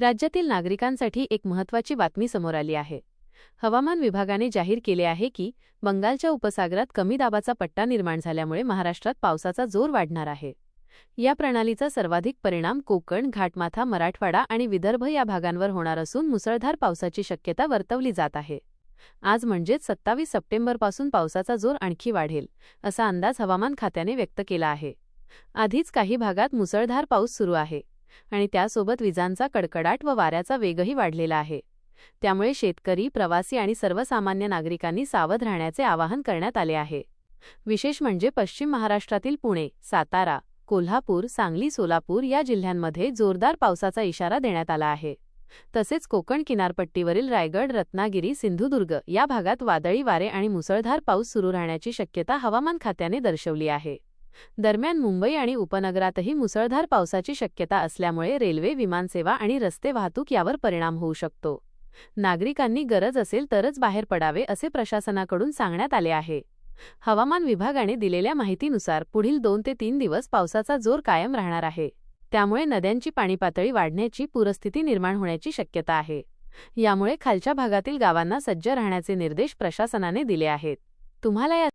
राज्यातील नागरिकांसाठी एक महत्त्वाची बातमी समोर आली आहे. हवामान विभागाने जाहीर केले आहे की बंगालच्या उपसागरात कमी दाबाचा पट्टा निर्माण झाल्यामुळे महाराष्ट्रात पावसाचा जोर वाढणार आहे. या प्रणालीचा सर्वाधिक परिणाम कोकण घाटमाथा मराठवाडा आणि विदर्भ या भागांवर होणार असून मुसळधार पावसाची शक्यता वर्तवली जात आहे. आज म्हणजेच सत्तावीस सप्टेंबरपासून पावसाचा जोर आणखी वाढेल असा अंदाज हवामान खात्याने व्यक्त केला आहे. आधीच काही भागात मुसळधार पाऊस सुरू आहे. आणि त्यासोबत विजांचा कडकडाट व वाऱ्याचा वेगही वाढलेला आहे. त्यामुळे शेतकरी प्रवासी आणि सर्वसामान्य नागरिकांनी सावध राहण्याचे आवाहन करण्यात आले आहे. विशेष म्हणजे पश्चिम महाराष्ट्रातील पुणे सातारा कोल्हापूर सांगली सोलापूर या जिल्ह्यांमध्ये जोरदार पावसाचा इशारा देण्यात आला आहे. तसेच कोकण किनारपट्टीवरील रायगड रत्नागिरी सिंधुदुर्ग या भागात वादळी वारे आणि मुसळधार पाऊस सुरू राहण्याची शक्यता हवामान खात्याने दर्शवली आहे. दरम्यान मुंबई आणि उपनगरातही मुसळधार पावसाची शक्यता असल्यामुळे रेल्वे विमानसेवा आणि रस्ते वाहतूक यावर परिणाम होऊ शकतो. नागरिकांनी गरज असेल तरच बाहेर पडावे असे प्रशासनाकडून सांगण्यात आले आहे. हवामान विभागाने दिलेल्या माहितीनुसार पुढील दोन ते तीन दिवस पावसाचा जोर कायम राहणार आहे. त्यामुळे नद्यांची पाणीपातळी वाढण्याची पूरस्थिती निर्माण होण्याची शक्यता आहे. यामुळे खालच्या भागातील गावांना सज्ज राहण्याचे निर्देश प्रशासनाने दिले आहेत. तुम्हाला या